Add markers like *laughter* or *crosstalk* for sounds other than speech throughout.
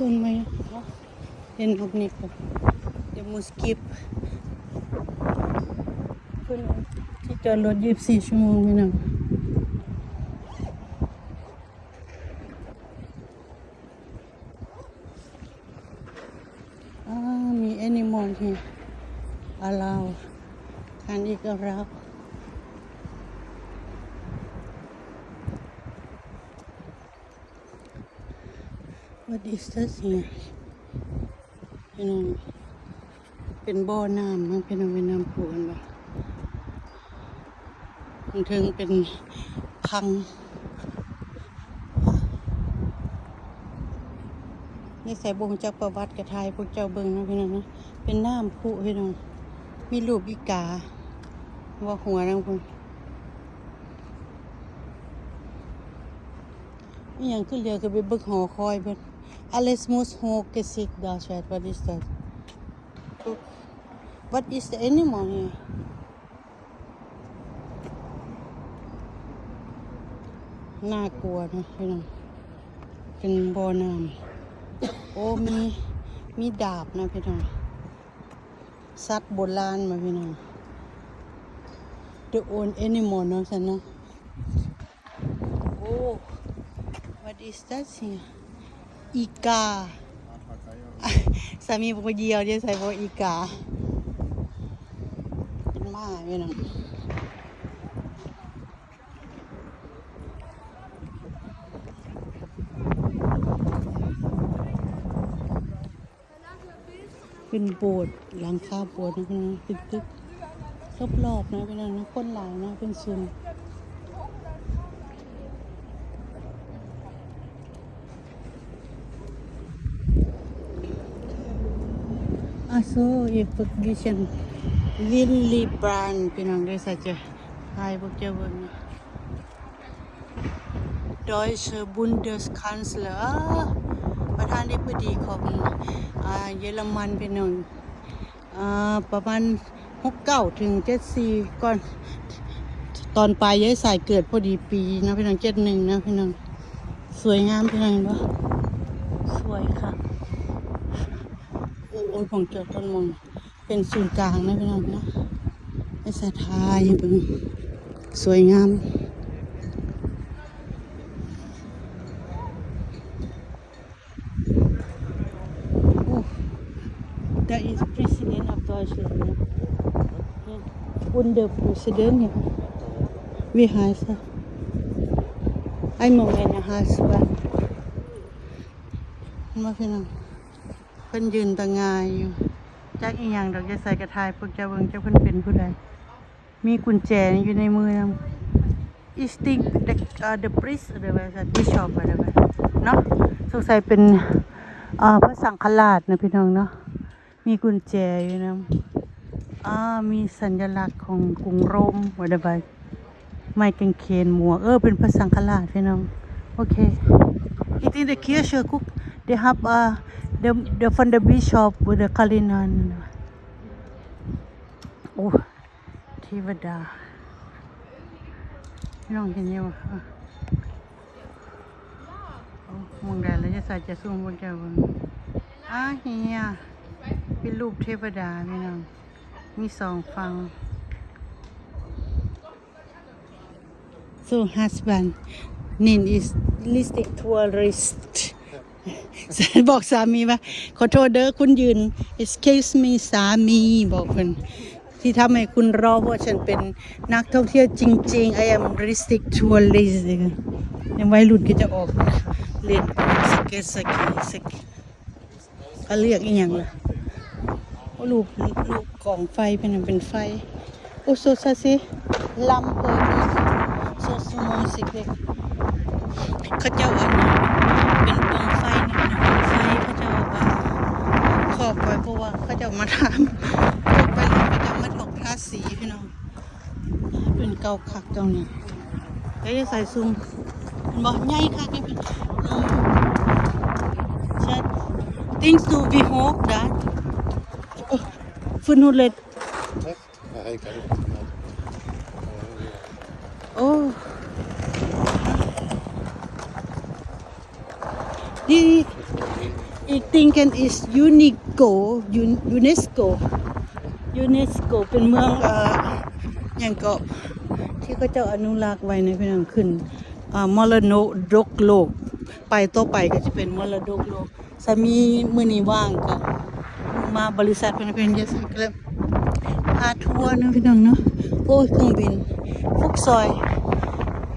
ต้นไม้เห็นพวกนี้ก็เดี๋ยวมูสกิปเพิ่อาที่จอดรถ24ชั่วโมงพี่น้องมี animal here allow คันอีก allow What is this here พี่น้องเป็นบ่อน้ำมั้งพี่น้องเป็นน้ำพุกันบ่มันถึงเป็นพัง นี่ใส่บงจากประวัติกระทายพวกเจ้าเบิงนะพี่น้องนะเป็นน้ำพุพี่น้องมีรูปอีกา ว่าหัวนังพุ่นนี่ยังขึ้นเรือก็ไปเบิกหอคอยเบิ่ง Alles muss hochgesicht darstellen. What is that? Look. What is the animal here? น่ากลัวนะพี่น้อง เป็นบ่อน้ำ โอ้ มี มีดาบนะพี่น้อง สัตว์โบราณมาพี่น้อง *coughs* The old animal เนาะสันเนาะ โอ้ What is that here? อีกา สามีบอกว่าเหยียวเดี๋ยวใส่บอกว่าอีกา เป็นหมาพี่น้องเป็นโบสถ์หลังคาโบสถ์นะพี่น้องเป็นตึกรอบๆนะพี่น้องนะคนหลายนะเป็นซุ so if position Willy Brandt, pinang saja. Hai, bukti apa ni? Deutsche Bundeskanzler ประธานาธิบดีของเยอรมันพี่น้องอ่าประมาณหกเก้าถึงเจ็ดสี่ก่อนตอนปลายย้ายสายเกิดพอดีปีนะพี่น้องเจ็ดหนึ่งนะพี่น้องสวยงามพี่น้องเนปะสวยค่ะ โอ้ยของเกี่ยต้นมองเป็นศูนย์กลางนะพี่น้องนะไอ้สะทายเป็นสวยงามโอ้ that is president of Deutschland นะ under president เนี่ย we have I'm a man has but มาพี่น้อง พิ่นยืนตะงายอยู่จักอีหยังดอกจะใส่กระทายพวกเจ้าเบิ่งเจ้าเพิ่นเป็นผู้ใดมีกุญแจอยู่ในมือนำ is think the uh, the priest หรือว่าสัตว์ bishop อะไรแบบเนาะสงสัยเป็นอ่าพระสังฆราชนะพี่น้องเนาะมีกุญแจอยู่นำอ่ามีสัญลักษณ์ของกรุงโรมอะไรแบบไม้กางเขนหมวกเออเป็นพระสังฆราชพี่น้องโอเค It in the Kirche guck they have uh, the the from the bishop with the Kalinan โอ้เทวดาพี่น้องเห็นยังวะอะมองได้แล้วจะใส่จะซูมบนเจ้าบนอะเฮียเป็นรูปเทวดาพี่น้อง มีสองฝั่ง so husband name is listed tourist บอกสามีว่าขอโทษเด้อคุณยืน excuse me สามีบอกเพิ่นที่ทำให้คุณรอเพราะฉันเป็นนักท่องเที่ยวจริง ๆ I am restrict tourist ยังวัยรุ่นก็จะออกเล่นสเก็ตสกีสกีเขาเรียกอีหยังล่ะโอ้ลูกลูกกล่องไฟเป็นอันเป็นไฟโอ้โซซาซิลำเปิดโซสมอสิเล็กเขาเจ้าอันเป็นปองไฟนี่เป็นปองไฟเขาเจ้าว่าขอบไว้เพราะ ว่าเขาเจ้ามาทำตกไปเลยเขาเจ้ามาถกทาสีพี่น้องเป็นเกาคักเจ้านี่แล้วจะใส่ซุ่มบอกใหญ่คักนี่เป็นอืมใช่ things to be hope that โอ้นหุ่นเล็ด Ja, ik heb het. โอ้ นี่ อีกติงกัน is UNESCO Un- UNESCO UNESCO เป็นเมืองเอ่ออย่างก็ที่เขาเจ้าอนุรักษ์ไว้ในพี่น้องขึ้นอ่ามรดกโลก ไปต่อไปก็จะเป็นมรดกโลกสามีมื้อนี้ว่างก็มาบริษัทเพิ่นเพิ่นจะสักแล้วพาทัวร์นะพี่น้องเนาะโอ้ยเครื่องบิน ฟุกซอย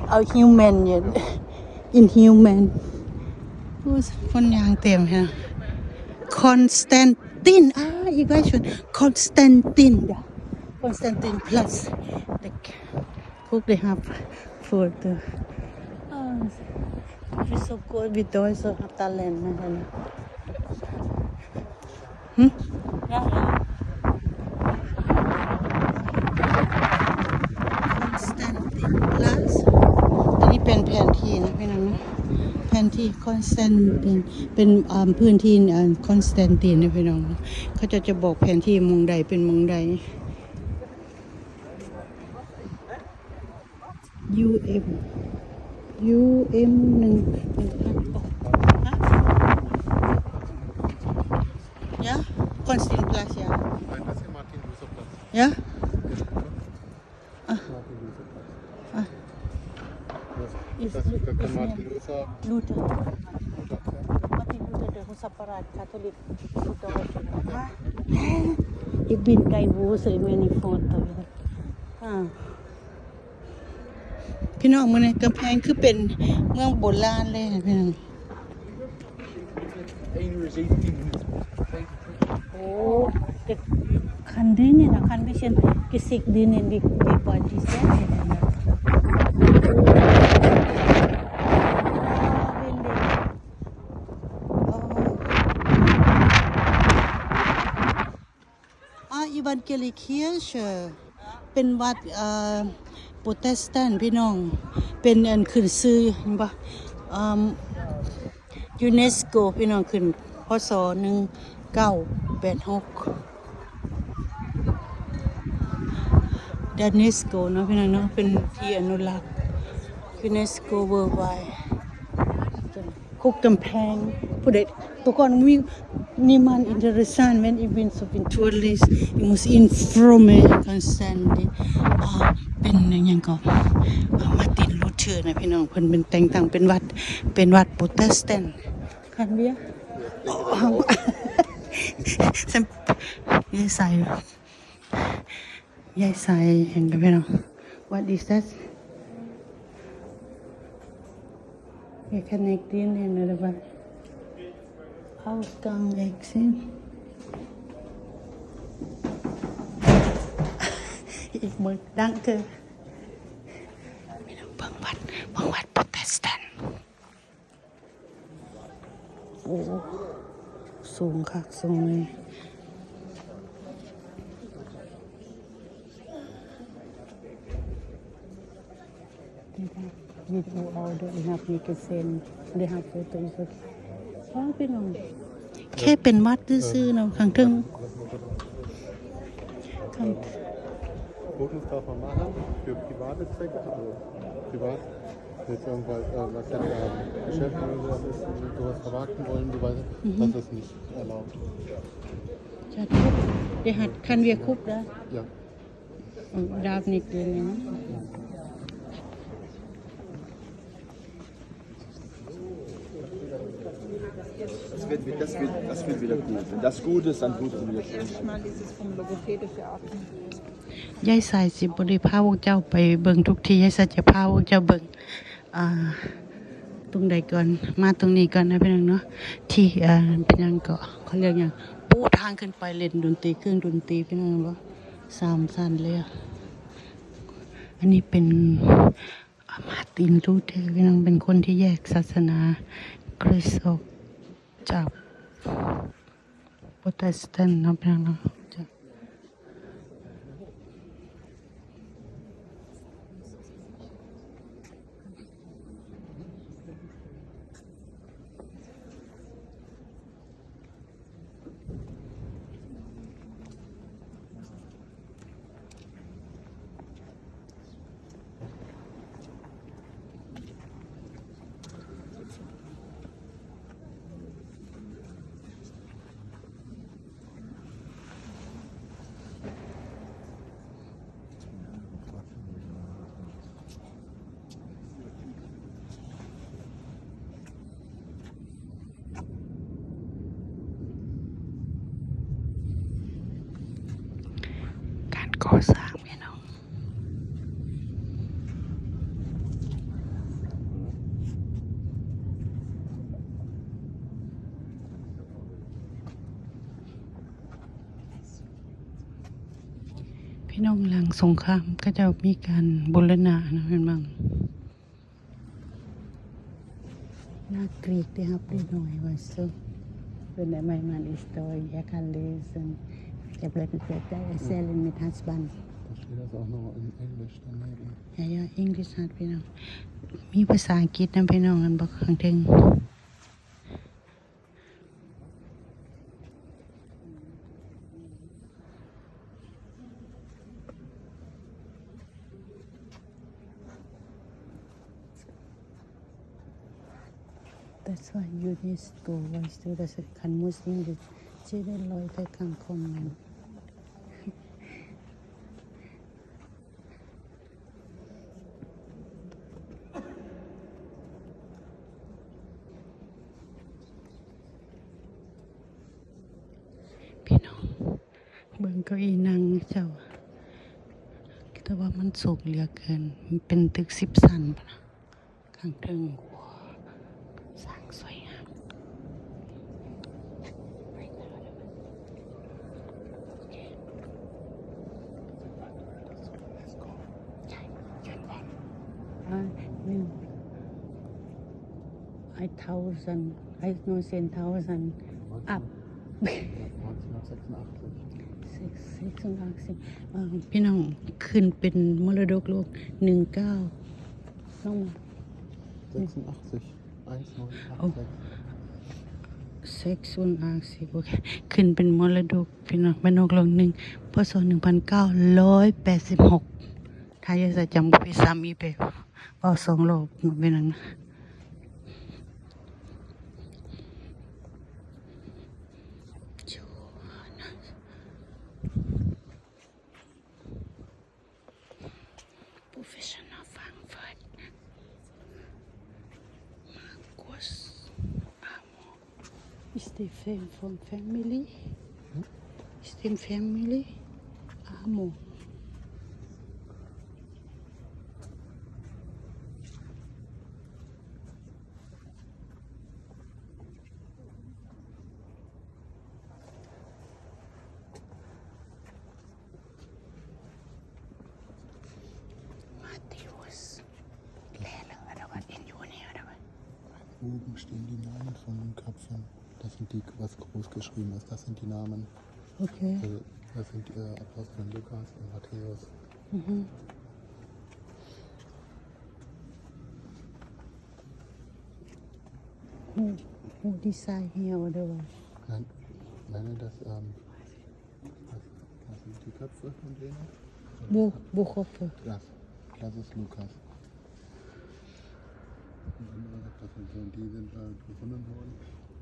เอาฮิวแมนเนี่ยอินฮิวแมนโอ้ย คนยางเต็มฮะคอนสแตนตินอ่าอีกไว้ชวนคอนสแตนตินเดี๋ยวคอนสแตนติน plus the cook they have for the oh it's so good with those of talent นะฮะหึ Yeah, yeah. Constantine Plus อันนี้เป็นแผนที่นะพี่น้องนะแผน ที่คอนสแตนตินเป็นพื้นที่คอนสแตนตินนะพี่น้องเขาจะจะบอกแผนที่มองใดเป็นมองใด UM UM หนึ่งหนึ่งพันหกยะคอนสแตนติน plus ยะ Ja Luther Platz. Ah. Das, das ist der Martin Luther ลูเทอร์ Platz. มาติลูเทอร์เดอสัปปาราชคาทอลิกลูเทอร์ฮะ อีกบินไกวูเซยเมนิโฟโต้อ่าพี่น้องมือในกำแพงคือเป็นเมืองโบราณเลยนะพี่น้อง1 uur 17 minuten. โอ้แต่คันดินเนี่ยนะคันไม่เช่นกิสิกดินเนี่ยดีดีกว่าจีเซ่เนี่ยนะอ่า เกลิเคียเชเป็นวัดเอ่อโปรเตสแตนต์พี่น้อง เป็นอันขึ้นซื้อเห็นปะอ่ายูเนสโกพี่น้องขึ้นพศหนึ่งเก้าแปดหกดานเนสโกเนาะพี่น้องเนาะเป็นที่อนุรักษ์ยูเนสโกเวิร์ไวคุกกำแพงผู้ใดตัวก่อนมี นี่มัน interessant when it been so been tourist you must inform me constantly อ่าเป็นอย่างยังก็อ่ามาร์ตินลูเทอร์นะพี่น้องเพิ่นเป็นแต่งตั้งเป็นวัดเป็นวัดโปรเตสแตนต์คันเบียอ๋อฉันยายใส่ยายใส่เห็นกับพี่น้อง what is that ยาย connecting เห็นอะไรบ้าง Ausgang exit อีกมือดังเกินไม่ต้องเบิ่งวัดเบิ่งวัดโปรเตสแตนต์โอ้สูงคักสูงเลยวิดีโอเอาด้วยนะครับมีกระเซ็นได้ครับโฟโต้สุด ว้าวพี่น้องแค่เป็นวัดซื่อๆเนาะข้างถึงข้าง Fotos darf man machen für private Zwecke, also privat. Jetzt irgendwas, äh, was dann ähm, Geschäfte oder sowas ist, die sowas vermarkten wollen, so weiter, das ist nicht erlaubt. จะทุบเดี๋ยวหัดคันเวียคุบได้ Ja. ดาบนิกเลยนะ Das wird, das, wird, das wird wieder gut. Wenn das gut ist, dann tut es wieder schön. Mal dieses vom logopädische Atmen. ยายสายสิบริพาพวกเจ้าไปเบิ่งทุกทียายสายจะพาพวกเจ้าเบิ่งอ่าตรงใดก่อนมาตรงนี้ก่อนนะพี่น้องเนาะที่อ่าเป็นยังเกาะเขาเรียกยังปูทางขึ้นไปเล่นดนตรีเครื่องดนตรีพี่น้องบ่สามสั้นเลยอะอันนี้เป็นมาตินลูเทอร์พี่น้องเป็นคนที่แยกศาสนาคริสต์ออก จากโปรเตสแตนต์นะพี่น้องเนาะ ก่อสร้างพี่น้องพี่น้องหลังสงครามก็จะมีการบูรณะนะเห็นบ้างน่ากรีกได้ครับได้หน่อยว่าซึ่งเป็นไม้มันอิสตอยยาคาเลสัน จะเปลี่ยนเปลี่ยนได้เซลล์มิทัสบัน Da steht das auch noch in Englisch daneben. ยายาอังกฤษฮัดพี่น้องมีภาษาอังกฤษนะพี่น้องกันบอกข้างถึงแต่ส่วน UNESCO ไว้ซื้อ แต่สิคันมุสลิมจะชื่อได้ลอยไปกลางคมมันพี่น้อง เบิ่งเก้าอี้นั่งเจ้า แต่ว่ามันสูงเหลือเกิน มันเป็นตึกสิบสันปะข้างเทิง 1,000, 19,000 up. 6,000พี่น้องขึ้นเป็นมรดกโลก 19น้องมา86โอเคขึ้นเป็นมรดกพี่น้องมรดกโลกหนึ่งพศ1986ถ้าร้อยสิบากจะจำพี่สามีไปเอาสองโลกเป็นนั้นนะ Matthäus. Lehre, oder was? In Juni, oder was? Oben stehen die Namen von den Köpfen. Das sind die, was groß geschrieben ist. Das sind die Namen. Okay. Also, das sind äh, Apostel Lukas und Matthäus. Who, who decide here or the what? Nein, nein, das, ähm, das, das sind die Köpfe von denen. Who, who hoffe? Das, das ist Lukas. Die andere, das sind so, die sind äh, gefunden worden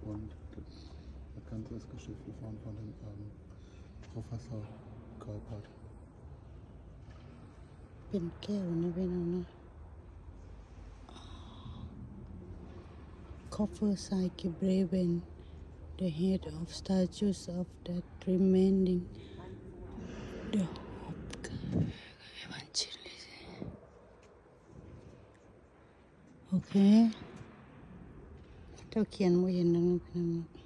und das, das Ganze ist gestiftet worden von dem ähm, Professor Kolpert. เป็นแก้วนะพี่น้องนะ Copper Psyche Braven the head of statues of that remaining the hope evangelist โอ เจ้าเขียนว่าเห็นนะพี่น้องนะ